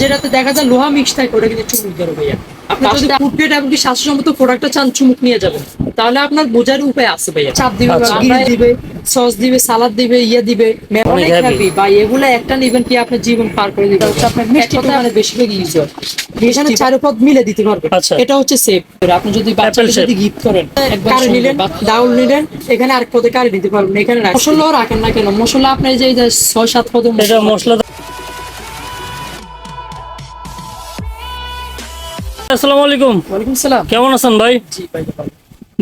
যেটাতে দেখা যায় লোহা মিক্স থাকে ওটা কিন্তু চুমুক ধরে ভাইয়া আপনি যদি ফুড গ্রেড এমনকি স্বাস্থ্যসম্মত প্রোডাক্টটা চান চুমুক নিয়ে যাবেন। তাহলে আপনার বোঝার উপায় আছে ভাইয়া। চাপ দিবে আচ্ছা। দিবে। সস দিবে সালাদ দিবে ইয়ে দিবে অনেক heavy। হ্যাপি ভাই এগুলো একটা নিবেন কি আপনার জীবন পার করে দিবে? আপনার মিষ্টি মানে বেশিরভাগ ইউজ হয় এখানে চারো পদ মিলে দিতে পারবে আচ্ছা। এটা হচ্ছে সেফ আপনি যদি বাচ্চাকে। যদি গিফট করেন কারি নিলেন ডাউল নিলেন এখানে আরেক পদে কারি দিতে পারবেন। এখানে। মশলাও রাখেন না কেন? মশলা আপনার যে ছয় সাত পদ মশলা আসসালামু আলাইকুম। ওয়ালাইকুম সালাম। কেমন আছেন ভাই? জি ভাই।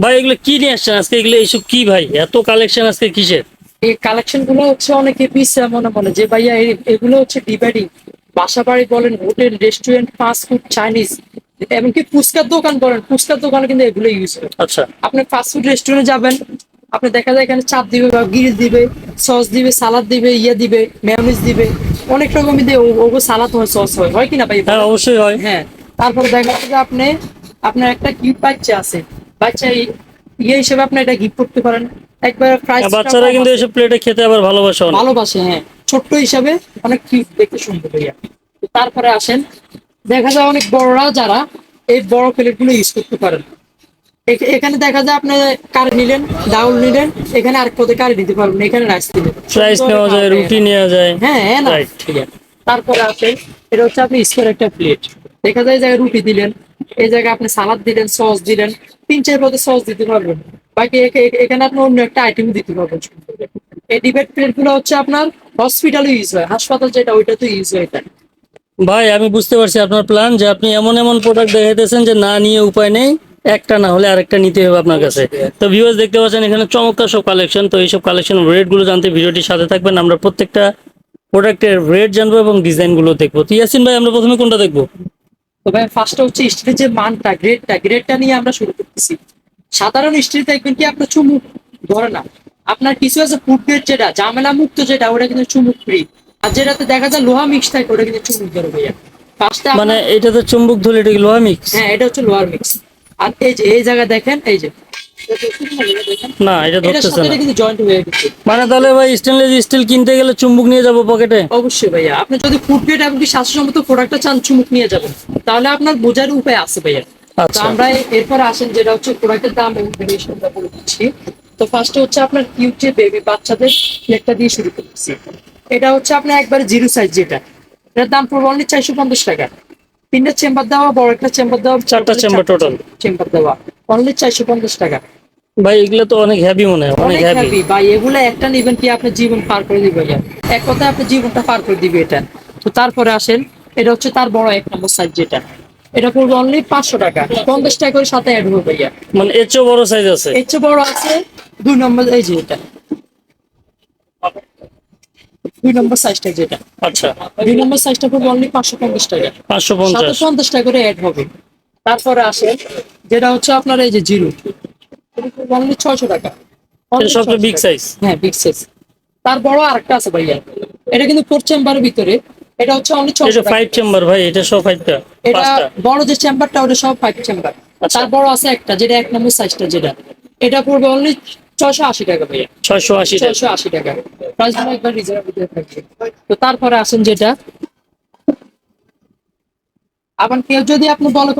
ভাই এগুলো কি নিয়ে আসছেন আজকে? এগুলো এইসব কি ভাই? এত কালেকশন আজকে কিসের? এই কালেকশনগুলো হচ্ছে অনেকে পিস মনে মনে যে ভাইয়া এগুলো হচ্ছে ডিভাইডিং বাসা বাড়ি বলেন hotel restaurant fast food Chinese এমনকি ফুচকার দোকান বলেন ফুচকার দোকানে কিন্তু এগুলো ইউজ হয়। আচ্ছা। আপনি ফাস্ট ফুড রেস্টুরেন্টে যাবেন আপনি দেখা যায় এখানে চাপ দিবে বা গিরিল দিবে সস দিবে সালাদ দিবে ইয়ে দিবে মেয়নিজ দিবে। অনেক ও- ওগো সালাদ হয় সস হয়। হয় কিনা ভাই? হ্যাঁ অবশ্যই হয়। হ্যাঁ। তারপরে দেখা যাচ্ছে যে আপনি আপনার একটা কিউট বাচ্চা আছে। বাচ্চা এই- ইয়ে হিসেবে আপনি এটা গিফট করতে পারেন। একবার প্রাইস বাচ্চারা কিন্তু এসব প্লেটে খেতে আবার ভালোবাসে ভালোবাসে হ্যাঁ। ছোট্ট হিসাবে অনেক কিউট দেখতে সুন্দর হইয়া তারপরে আসেন। দেখা যায় অনেক বড়রা যারা এই বড় প্লেটগুলো ইউজ করতে পারেন। এখানে দেখা যায় আপনি কার নিলেন ডাউল নিলেন এখানে আরেক পদে কার দিতে পারবেন এখানে রাইস দিলেন। রাইস নেওয়া যায় রুটি নেওয়া যায়। হ্যাঁ হ্যাঁ Right. ঠিক আছে। তারপরে আছে এটা হচ্ছে আপনি স্কোয়ার একটা প্লেট দেখা যায় জায়গায় রুটি দিলেন, এই জায়গায় আপনি সালাদ দিলেন, সস দিলেন, তিন চার পদে সস দিতে পারবেন। বাকি এখ- এখ- এখানে আপনি অন্য একটা আইটেম দিতে পারবেন। এই ডিবেট প্লেটগুলো হচ্ছে আপনার হসপিটালে ইউজ হয়, হাসপাতাল যেটা ওইটাতে ইউজ হয় ভাই, আমি বুঝতে পারছি আপনার প্ল্যান যে আপনি এমন এমন প্রোডাক্ট দেখাইতেছেন যে না নিয়ে উপায় নেই, একটা না হলে আরেকটা নিতে হবে আপনার কাছে। তো ভিউয়ার্স দেখতে পাচ্ছেন এখানে চমৎকার সব কালেকশন তো এইসব কালেকশন রেটগুলো জানতে ভিডিওটির সাথে থাকবেন। আমরা প্রত্যেকটা প্রোডাক্টের রেট জানব এবং ডিজাইনগুলো দেখব। তো ইয়াসিন ভাই, আমরা প্রথমে কোনটা দেখব? তো ফার্স্ট হচ্ছে স্টিলের যে মানটা গ্রেডটা গ্রেডটা নিয়ে আমরা শুরু করতেছি। সাধারণ স্টিল দেখবেন কি আপনার চুমুক ধরে না আপনার কিছু আছে ফুড গ্রেড যেটা জামেলা মুক্ত যেটা ওটা কিন্তু চুমুক ফ্রি আর যেটাতে দেখা যায় লোহা মিক্স থাকে ওটা কিন্তু চুমুক ধরে ভাইয়া। মানে মানে এটাতে চুম্বক ধরে এটা কি লোহা মিক্স হ্যাঁ এটা হচ্ছে লোহার মিক্স আর এই যে এই জায়গা দেখেন এই যে না এটা ধরতেছে না। কিন্তু জয়েন্ট হয়ে গেছে। মানে তাহলে ভাই স্টেনলেস স্টিল কিনতে গেলে চুম্বক নিয়ে যাব পকেটে অবশ্যই ভাইয়া। আপনি যদি ফুড গ্রেড এমনকি স্বাস্থ্যসম্মত প্রোডাক্টটা চান চুমুক নিয়ে যাবেন। তাহলে আপনার বোঝার উপায় আছে ভাইয়া। আচ্ছা। আমরা এরপর আসেন যেটা হচ্ছে প্রোডাক্টের দাম এবং ভেরিয়েশনটা বলে দিচ্ছি। তো ফার্স্টে হচ্ছে আপনার কিউট যে বেবি বাচ্চাদের প্লেটটা দিয়ে শুরু করতেছি। এটা হচ্ছে আপনার একবারে জিরো সাইজ যেটা। এটার দাম পড়বে অনলি চারশো পঞ্চাশ টাকা। তিনটা চেম্বার দেওয়া বড় একটা চেম্বার দেওয়া চারটা চেম্বার টোটাল চেম্বার দেওয়া। অনলি চারশো পঞ্চাশ টাকা। ভাই এগুলো তো অনেক হ্যাভি মনে হয় অনেক হ্যাভি ভাই এগুলো একটা নিবেন কি আপনার জীবন পার করে দিবে এক কথায় আপনার জীবনটা পার করে দিবে এটা। তো তারপরে আসেন এটা হচ্ছে তার বড় এক নম্বর সাইজ যেটা। এটা পড়বে অনলি পাঁচশো টাকা। পঞ্চাশ টাকা করে সাথে অ্যাড হবে ভাইয়া। মানে এর চেয়েও বড় সাইজ আছে। এর চেয়ে বড় আছে দুই নম্বর এই যে এটা। দুই নম্বর সাইজটা যেটা। আচ্ছা। দুই নম্বর সাইজটা পড়বে অনলি পাঁচশো পঞ্চাশ টাকা। পাঁচশো পঞ্চাশ। পঞ্চাশ টাকা করে অ্যাড হবে। তারপরে আসে যেটা হচ্ছে আপনার এই যে জিরো। অনলি ছয়শো টাকা। সবচেয়ে বিগ সাইজ হ্যাঁ বিগ সাইজ তার বড় আরেকটা আছে ভাইয়া। এটা কিন্তু ফোর চেম্বারের ভিতরে। এটা হচ্ছে অনলি ছয়শো ফাইভ চেম্বার ভাই এটা সব ফাইভটা এটা বড় যে চেম্বারটা ওটা সব ফাইভ চেম্বার। তার বড় আছে একটা যেটা এক নম্বর সাইজটা যেটা। এটা পড়বে অনলি ছয়শো আশি টাকা ভাইয়া। ছয়শো আশি টাকা। ছয়শো আশি টাকা। প্রাইস একবার রিজার্ভ থাকবে তো তারপরে আসেন যেটা। আবার কেউ যদি আপনি বলো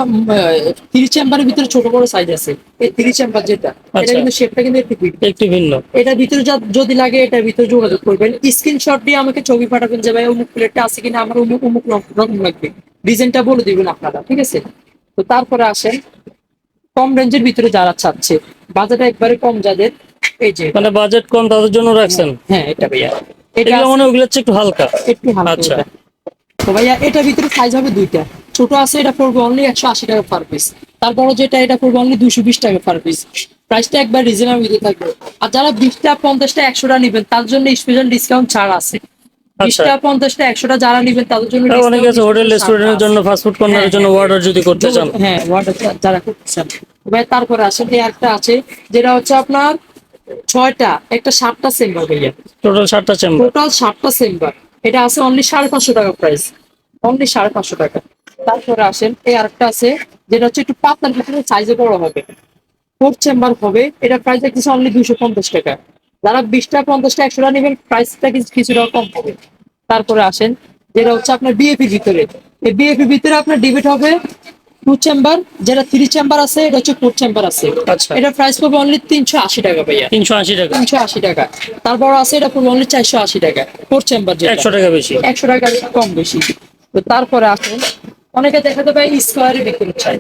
তিরিশ চেম্বারের ভিতরে ছোট বড় সাইজ আছে এই তিরিশ চেম্বার যেটা এটা আচ্ছা। কিন্তু শেপটা কিন্তু একটু big। একটু ভিন্ন। এটার ভিতরে যদি লাগে এটার ভিতরে যোগাযোগ করবেন। স্ক্রিনশট দিয়ে আমাকে ছবি পাঠাবেন যে ভাই অমুক প্লেটটা আছে কিনা? আমার অমুক অমুক রকম লাগবে। ডিজাইনটা বলে দিবেন আপনারা ঠিক আছে? তো তারপরে আসেন। কম রেঞ্জের ভিতরে যারা চাচ্ছে বাজেট একবারে কম যাদের। এই যে মানে বাজেট কম তাদের জন্য রাখছেন? হ্যাঁ এটা ভাইয়া। এটা মনে হয় ওগুলোর একটু হালকা। একটু হালকা আচ্ছা। তো ভাইয়া এটার ভিতরে সাইজ হবে দুইটা। ছোট আছে এটা পড়বে অনলি একশো আশি টাকা পার পিস তারপরে যেটা এটা পড়বে অনলি দুশো বিশ টাকা পার পিস প্রাইসটা একবার রিজনেবল থাকবে। আর যারা বিশটা পঞ্চাশটা একশোটা নেবেন তার জন্য স্পেশাল ডিসকাউন্ট ছাড় আছে। বিশটা পঞ্চাশটা একশোটা যারা নেবেন তাদের জন্য আর অনেকে আছে হোটেল ছাড় রেস্টুরেন্টের জন্য ফাস্টফুড কর্নারের হ্যাঁ, জন্য হ্যাঁ। অর্ডার যদি করতে চান। হ্যাঁ যারা করতেছেন ভাই তারপরে আসেন এই একটা আছে যেটা হচ্ছে আপনার ছয়টা একটা সাতটা চেম্বার ভাইয়া। টোটাল সাতটা চেম্বার টোটাল সাতটা চেম্বার এটা আছে অনলি সাড়ে পাঁচশো টাকা প্রাইস অনলি সাড়ে পাঁচশো টাকা। তারপরে আসেন এই আরেকটা আছে যেটা হচ্ছে একটু পাতলার ভিতরে সাইজে বড় হবে। ফোর চেম্বার হবে এটা প্রাইস দেখতেছে অনলি দুশো পঞ্চাশ টাকা। যারা বিশটা পঞ্চাশটা একশো একশোটা নেবেন প্রাইসটা কিছু কিছুটা কম হবে। তারপরে আসেন যেটা হচ্ছে আপনার বিএপির ভিতরে। এই বিএফি ভিতরে আপনার ডিবেট হবে টু চেম্বার যেটা থ্রি চেম্বার আছে এটা হচ্ছে ফোর চেম্বার আছে। আচ্ছা। এটা প্রাইস পড়বে অনলি তিনশো আশি টাকা ভাইয়া। তিনশো আশি টাকা। তিনশো আশি টাকা। তারপর আছে এটা পড়বে অনলি চারশো আশি টাকা। ফোর চেম্বার একশো টাকা বেশি। একশো টাকা কম বেশি। তো তারপরে আসুন অনেকে দেখা যাবে স্কোয়ারের ভিতরে চাই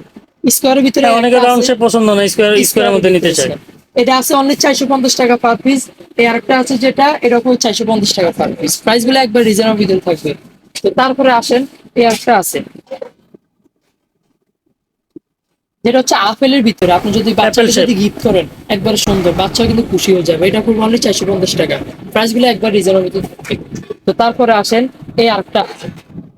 স্কোয়ারের ভিতরে হ্যাঁ, অনেকের শেপ পছন্দ না স্কোয়ার স্কোয়ারের মধ্যে নিতে চায়। এটা আছে অনলি চারশো পঞ্চাশ টাকা পার পিস এই আরেকটা আছে যেটা এরকম চারশো পঞ্চাশ টাকা পার পিস প্রাইসগুলো একবার রিজনেবল ভিতরে থাকবে। তো তারপরে আসেন এই আরেকটা আছে। যেটা হচ্ছে আপেলের ভিতরে আপনি যদি বাচ্চাকে যদি গিফট করেন একবার সুন্দর বাচ্চা কিন্তু খুশি হয়ে যাবে। এটা খুব অনলি চারশো পঞ্চাশ টাকা। প্রাইসগুলো একবার রিজনেবল ভিতরে থাকবে। তো তারপরে আসেন এই আরেকটা।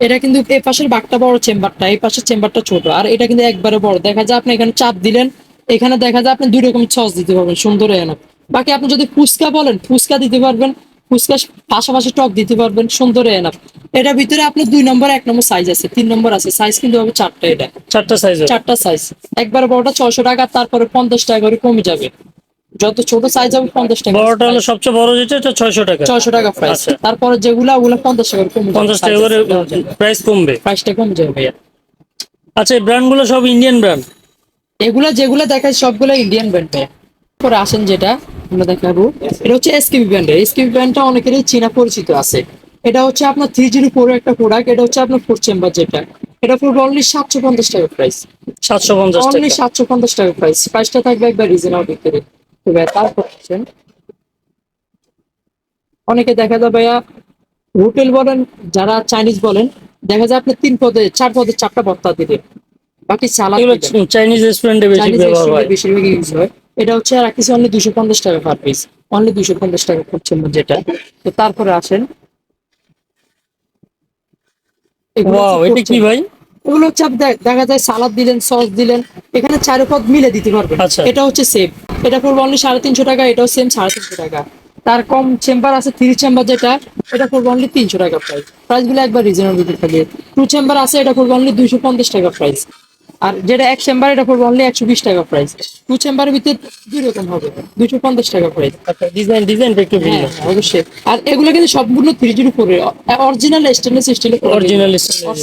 এটা কিন্তু এই পাশের বাঘটা বড় চেম্বারটা এই পাশের চেম্বারটা ছোট। আর এটা কিন্তু একবারে বড়। দেখা যায় আপনি এখানে চাপ দিলেন এখানে দেখা যায় আপনি দুই রকম সস দিতে পারবেন সুন্দর এনে বাকি আপনি যদি ফুচকা বলেন ফুচকা দিতে পারবেন ফুচকা পাশাপাশি টক দিতে পারবেন সুন্দর এনা এটার ভিতরে আপনার দুই নম্বর এক নম্বর সাইজ আছে তিন নম্বর আছে সাইজ কিন্তু হবে চারটা এটা। চারটা সাইজ চারটা সাইজ একবার বড়টা ছয়শো টাকা তারপরে পঞ্চাশ টাকা করে কমে যাবে। যত ছোট সাইজ হবে পঞ্চাশ টাকা। বড়টা হলো সবচেয়ে বড় যেটা এটা ছয়শো টাকা। ছয়শো টাকা প্রাইস আচ্ছা। তারপরে যেগুলা ওগুলো পঞ্চাশ টাকা করে কমে যাবে। পঞ্চাশ টাকা করে প্রাইস কমবে। প্রাইসটা কমে যাবে আচ্ছা এই ব্র্যান্ডগুলো সব ইন্ডিয়ান ব্র্যান্ড এগুলা যেগুলো দেখায় সবগুলো ইন্ডিয়ান ব্র্যান্ড পরে আসেন যেটা আমরা দেখাবো এটা হচ্ছে এসকেবি ব্র্যান্ডের এসকেবি ব্র্যান্ডটা অনেকেরই চীনা পরিচিত আছে। এটা হচ্ছে আপনার থ্রি জিরো ফোর একটা প্রোডাক্ট এটা হচ্ছে আপনার ফোর চেম্বার যেটা। এটা পড়বে অনলি সাতশো পঞ্চাশ টাকা প্রাইস সাতশো পঞ্চাশ অনলি সাতশো পঞ্চাশ টাকা প্রাইস প্রাইসটা থাকবে একবার রিজনেবল ভিতরে। তো ভাইয়া তারপর অনেকে দেখা যায় ভাইয়া হোটেল বলেন যারা চাইনিজ বলেন দেখা যায় আপনি তিন পদে চার পদে চারটা ভর্তা দিলেন বাকি সালাদ চাইনিজ রেস্টুরেন্টে বেশি ব্যবহার হয়। বেশিরভাগ ইউজ হয়। এটা হচ্ছে আর কিছু অনলি দুশো পঞ্চাশ টাকা পার পিস অনলি দুশো পঞ্চাশ টাকা করছে যেটা। তো তারপরে আসেন। এটা কি ভাই? এগুলো হচ্ছে আপনি দেখা যায় সালাদ দিলেন সস দিলেন। এখানে চার পদ মিলে দিতে পারবেন। আচ্ছা। এটা হচ্ছে সেম এটা পড়বে অনলি সাড়ে তিনশো টাকা এটাও সেম সাড়ে তিনশো টাকা। তার কম চেম্বার আছে থ্রি চেম্বার যেটা এটা পড়বে অনলি তিনশো টাকা প্রাইস প্রাইসগুলো একবার রিজনেবল থাকে টু চেম্বার আছে এটা পড়বে অনলি দুইশো পঞ্চাশ টাকা প্রাইস আর যেটা এক চেম্বার এটা পড়বে অনলি একশো বিশ টাকা প্রাইস টু চেম্বারের ভিতরে দুই রকম হবে দুইশো পঞ্চাশ টাকা প্রাইস ডিজাইন ডিজাইনটা একটু ভিন্ন হ্যাঁ হ্যাঁ, অবশ্যই। আর এগুলো কিন্তু সম্পূর্ণ three zero four original stainless স্টিলের Original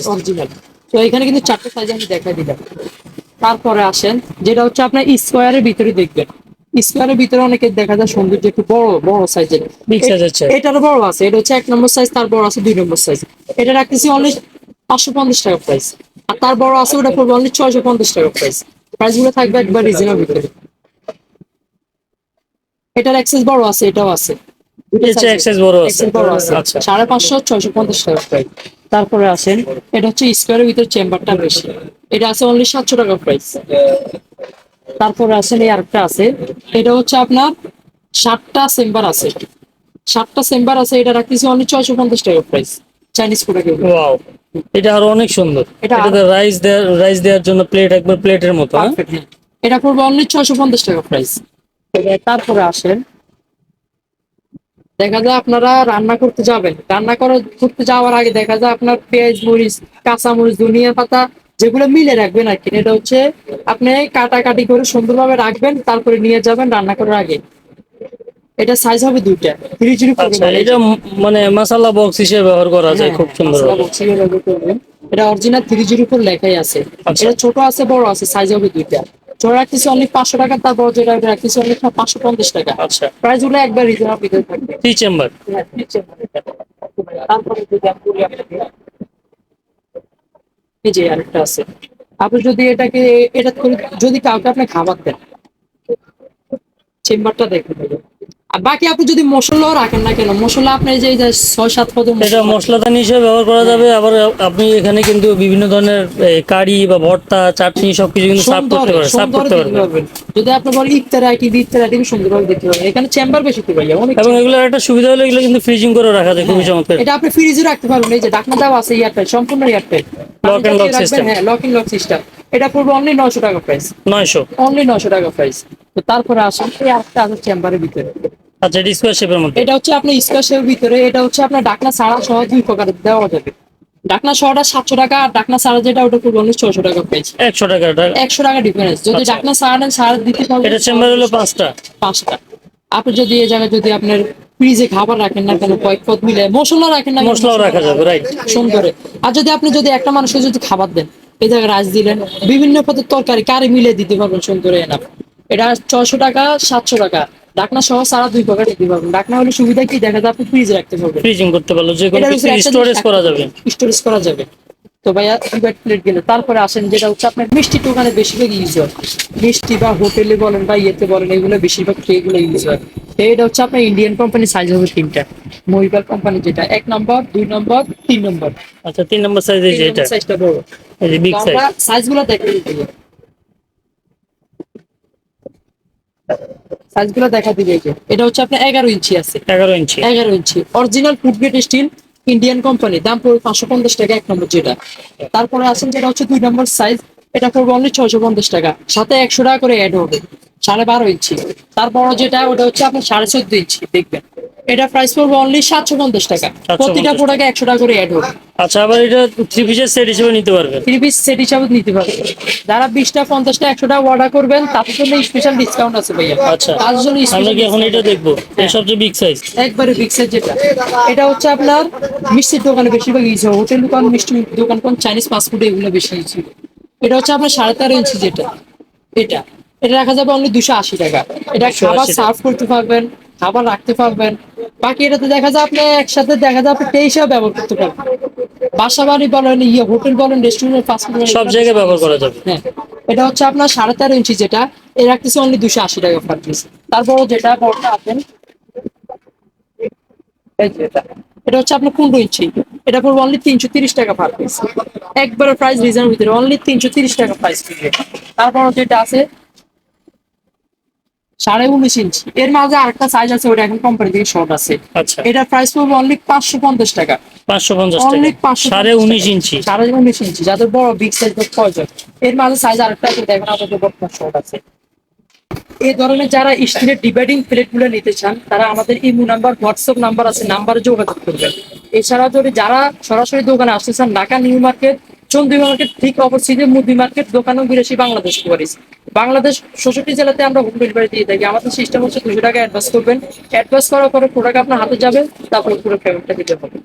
অরিজিনাল তো এখানে কিন্তু চারটে সাইজ আমি দেখাই দিলাম। তারপরে আসেন যেটা হচ্ছে আপনার স্কোয়ারের ভিতরে দেখবেন। স্কোয়ারের ভিতরে অনেকে দেখা যায় সৌন্দর্য একটু বড় বড় সাইজের। এটারও বড় আছে এটা হচ্ছে এক নম্বর সাইজ তার বড় আছে দুই নম্বর সাইজ এটা রাখতেছি অনলি পাঁচশো পঞ্চাশ টাকা প্রাইস আর তার বড় আছে ওটা পড়বে অনলি ছয়শো পঞ্চাশ টাকা প্রাইস প্রাইসগুলো থাকবে একবার রিজনেবল ভিতরে এটার অ্যাক্সেস বড় আছে এটাও আছে। আচ্ছা। সাড়ে পাঁচশো ছয়শো পঞ্চাশ টাকা প্রাইস তারপরে আসেন এটা হচ্ছে স্কোয়ারের ভিতরে চেম্বারটা বেশি। এটা আছে অনলি সাতশো টাকা প্রাইস তারপরে আসেন এই আরেকটা আছে। এটা হচ্ছে আপনার সাতটা চেম্বার আছে। সাতটা চেম্বার আছে এটা রাখতেছি অনলি ছয়শো পঞ্চাশ টাকা প্রাইস চাইনিজ প্রোডাক্ট এটা আরও অনেক সুন্দর। এটা রাইস দেওয়ার রাইস দেওয়ার জন্য প্লেট একবার প্লেটের মতো হ্যাঁ? এটা পড়বে অনলি ছয়শো পঞ্চাশ টাকা প্রাইস তারপরে আসেন। দেখা যায় আপনারা রান্না করতে যাবেন। রান্না করা করতে যাওয়ার আগে দেখা যায় আপনার পেঁয়াজ মরিচ কাঁচা মরিচ ধনিয়া পাতা যেগুলো মিলে রাখবেন আর কি। এটা হচ্ছে আপনি কাটাকাটি করে সুন্দরভাবে রাখবেন তারপরে নিয়ে যাবেন রান্না করার আগে। এটা সাইজ হবে দুইটা। থ্রি জিরো আচ্ছা এটা মানে মশলা বক্স হিসেবে ব্যবহার করা যায় খুব সুন্দর হ্যাঁ, box ব্যবহার করবেন। এটা অরিজিনাল থ্রি জিরো ফোর লেখাই আছে। আচ্ছা। এটা ছোট আছে বড় আছে সাইজ হবে দুইটা। ছোট রাখতেছি অনলি পাঁচশো টাকা তারপর যেটা রাখতেছি অনলি পাঁচশো পঞ্চাশ টাকা। আচ্ছা। প্রাইসগুলো একবার রিজনেবল ভিতরে থাকবে। Three chamber. হ্যাঁ, নিচে মানে তারপরে যদি আমি বলি আপনাকে, এই যে আরেকটা আছে। আপনি যদি এটাকে এটা যদি কাউকে আপনি খাবার দেন চেম্বারটা দেখে নেবেন। আর বাকি আপনি যদি মশলাও রাখেন না কেন? মশলা আপনি যে ছয় সাত পদ এটা মশলাদানি হিসেবে ব্যবহার করা যাবে। আবার আপনি এখানে কিন্তু বিভিন্ন ধরনের কারি বা ভর্তা চাটনি সবকিছু কিন্তু সার্ভ করতে পারবেন সার্ভ করতে পারবেন। যদি আপনি বলেন ইফতার আইটি ইফতার আইটি সুন্দরভাবে দিতে পারবেন। এখানে চেম্বার বেশি তো ভাইয়া? অনেক এবং এগুলো একটা সুবিধা হলো এগুলো কিন্তু ফ্রিজিং করে রাখা যায় খুবই চমৎকার। এটা আপনি ফ্রিজে রাখতে পারবেন। এই যে ঢাকনা দেওয়া আছে এয়ারটাইট সম্পূর্ণ airtight lock and lock system. হ্যাঁ লক ইন লক সিস্টেম এটা পড়বে অনলি নশো টাকা প্রাইস নয়শো। অনলি নশো টাকা প্রাইস তো তারপরে আসুন এই আরেকটা আছে চেম্বারের ভিতরে। আচ্ছা এটি স্কোয়ার শেপের মধ্যে। এটা হচ্ছে আপনার স্কোয়াশের ভিতরে এটা হচ্ছে আপনার ডাকনা ছাড়া সহ দুই প্রকার দেওয়া যাবে ডাকনা সহটা সাতশো টাকা আর ডাকনা ছাড়া যেটা ওটা পড়বে অনলি ছশো টাকা প্রাইস একশো টাকা একশো টাকা ডিফারেন্স যদি আচ্ছা। ডাকনা ছাড়া নেন ছাড়া দিতে পারবেন এটা চেম্বার হলো পাঁচটা। পাঁচটা। আপনি যদি এই জায়গায় যদি আপনার ফ্রিজে খাবার রাখেন না কেন কয়েক পদ মিলে মশলা রাখেন না মশলাও রাখা যাবে রাইট সুন্দরে। আর যদি আপনি যদি একটা মানুষকে যদি খাবার দেন এই জায়গায় রাইস দিলেন বিভিন্ন পদের তরকারি কারি মিলে দিতে পারবেন সুন্দরে এনা এটা ছয়শো টাকা সাতশো টাকা। ডাকনা সহ সারা দুই পকেট দিতে পারবেন ডাকনা হলে সুবিধা কি? দেখা যায় আপনি ফ্রিজে রাখতে পারবেন। ফ্রিজিং করতে পারল যে কোনো স্টোরেজ করা যাবে। স্টোরেজ করা যাবে। তো ভাইয়া দুই প্লেট গেলে। তারপরে আসেন যেটা হচ্ছে আপনার মিষ্টি দোকানে বেশিরভাগ ইউজ হয়। মিষ্টি বা হোটেলে বলেন বা ইয়েতে বলেন এগুলো বেশিরভাগ ট্রেগুলো ইউজ হয়। এটা হচ্ছে আপনার ইন্ডিয়ান কোম্পানি সাইজ হবে তিনটা। মহিপাল কোম্পানি যেটা এক নম্বর দুই নম্বর তিন নম্বর আচ্ছা তিন নম্বর সাইজ এই যে এটা। সাইজটা বড়। এই যে বিগ সাইজ সাইজগুলো দেখে দিতে সাইজগুলো দেখা দিবে যে। এটা হচ্ছে আপনার এগারো ইঞ্চি আছে। এগারো ইঞ্চি। এগারো ইঞ্চি। Original food grade steel Indian company দাম পড়বে পাঁচশো পঞ্চাশ টাকা এক নম্বর যেটা। তারপরে আসেন যেটা হচ্ছে দুই নম্বর সাইজ এটা পড়বে অনলি ছয়শো পঞ্চাশ টাকা। সাথে একশো টাকা করে অ্যাড হবে। সাড়ে বারো ইঞ্চি। তারপর যেটা ওটা হচ্ছে আপনার সাড়ে চোদ্দ ইঞ্চি দেখবেন। এটা প্রাইস পড়বে অনলি সাতশো পঞ্চাশ টাকা। প্রতিটা প্রোডাক্টে একশো টাকা করে অ্যাড হবে। আচ্ছা আবার এটা থ্রি পিসের সেট হিসেবে নিতে পারবেন। থ্রি পিস সেট হিসাবে নিতে পারবেন। যারা বিশটা পঞ্চাশটা একশো টাকা অর্ডার করবেন তাদের জন্য স্পেশাল ডিসকাউন্ট আছে ভাইয়া। আচ্ছা তার জন্য আমরা কি এখন এটা দেখব? এই সবচেয়ে বিগ সাইজ একবারে বিগ সাইজ যেটা। এটা হচ্ছে আপনার মিষ্টির দোকানে বেশিরভাগ ইউজ হয় হোটেল দোকান মিষ্টি দোকান কোন চাইনিজ ফাস্টফুড এগুলো বেশি ইউজ হয় এটা হচ্ছে আপনার সাড়ে তেরো ইঞ্চি যেটা এটা। এটা রাখা যাবে অনলি দুশো আশি টাকা। এটা খাবার সার্ভ করতে পারবেন খাবার রাখতে পারবেন। বাকি এটাতে দেখা যায় আপনি একসাথে দেখা যায় আপনি তেইশেও ব্যবহার করতে পারবেন। বাসা বাড়ি বলেন ইয়ে হোটেল বলেন রেস্টুরেন্ট ফাস্টফুড সব জায়গায় ব্যবহার করা যাবে। হ্যাঁ। এটা হচ্ছে আপনার সাড়ে তেরো ইঞ্চি যেটা এ রাখতেছে অনলি দুশো আশি টাকা পার পিস তারপর যেটা বড়টা আছেন এটা। হচ্ছে আপনার পনেরো ইঞ্চি। এটা পড়বে অনলি তিনশো তিরিশ টাকা পার পিস একবারে প্রাইস রিজনের ভিতরে অনলি তিনশো তিরিশ টাকা প্রাইস তারপর যেটা আছে সাড়ে উনিশ ইঞ্চি এর মাঝে আরেকটা সাইজ আছে ওটা এখন কোম্পানি থেকে শর্ট আছে। আচ্ছা। এটার প্রাইস পড়বে অনলি পাঁচশো পঞ্চাশ টাকা। পাঁচশো পঞ্চাশ অনলি পাঁচশো সাড়ে উনিশ ইঞ্চি সাড়ে উনিশ ইঞ্চি যাদের বড় বিগ সাইজ প্রয়োজন। এর মাঝে সাইজ আরেকটা আছে দেখেন আমাদের বর্তমান শর্ট আছে। এই ধরনের যারা স্টিলের ডিভাইডিং প্লেটগুলো নিতে চান, তারা আমাদের ইমো নাম্বার, হোয়াটসঅ্যাপ নাম্বার আছে, নাম্বারে যোগাযোগ করবেন। এছাড়া যদি যারা সরাসরি দোকানে আসতে চান, ঢাকা নিউ মার্কেট, চন্দ্রী মার্কেট, ঠিক অপোজিটে মুদি মার্কেট দোকানেও বিরাশি বাংলাদেশ কুয়ারিস বাংলাদেশ ষষ্ঠটি জেলাতে আমরা হোম ডেলিভারি দিয়ে থাকি। আমাদের সিস্টেম হচ্ছে দুশো টাকা অ্যাডভান্স করবেন। অ্যাডভান্স করার পরে প্রোডাক্ট আপনার হাতে যাবে, তারপরে পুরো পেমেন্টটা দিতে হবে।